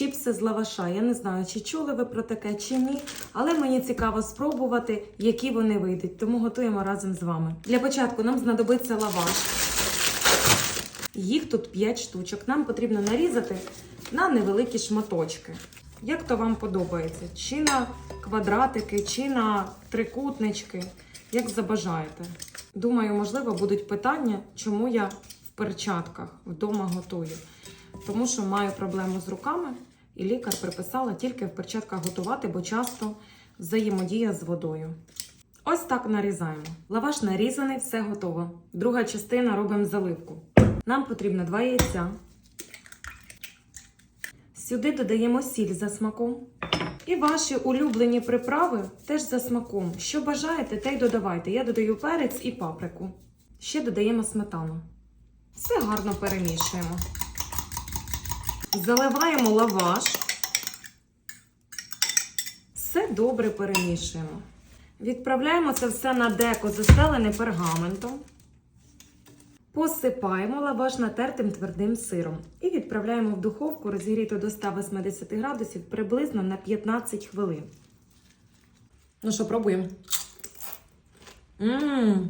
чіпси з лаваша. Я не знаю, чи чули ви про таке, чи ні. Але мені цікаво спробувати, які вони вийдуть. Тому готуємо разом з вами. Для початку нам знадобиться лаваш. Їх тут 5 штучок. Нам потрібно нарізати на невеликі шматочки. Як то вам подобається? Чи на квадратики, чи на трикутнички, як забажаєте. Думаю, можливо, будуть питання, чому я в перчатках вдома готую. Тому що маю проблему з руками, і лікар приписала тільки в перчатках готувати, бо часто взаємодія з водою. Ось так нарізаємо. Лаваш нарізаний, все готово. Друга частина робимо заливку. Нам потрібно 2 яйця. Сюди додаємо сіль за смаком. І ваші улюблені приправи теж за смаком. Що бажаєте, те й додавайте. Я додаю перець і паприку. Ще додаємо сметану. Все гарно перемішуємо. Заливаємо лаваш. Все добре перемішуємо. Відправляємо це все на деко, застелене пергаментом. Посипаємо лаваш натертим твердим сиром і відправляємо в духовку розігріту до 180 градусів приблизно на 15 хвилин. Ну що, пробуємо. Мм,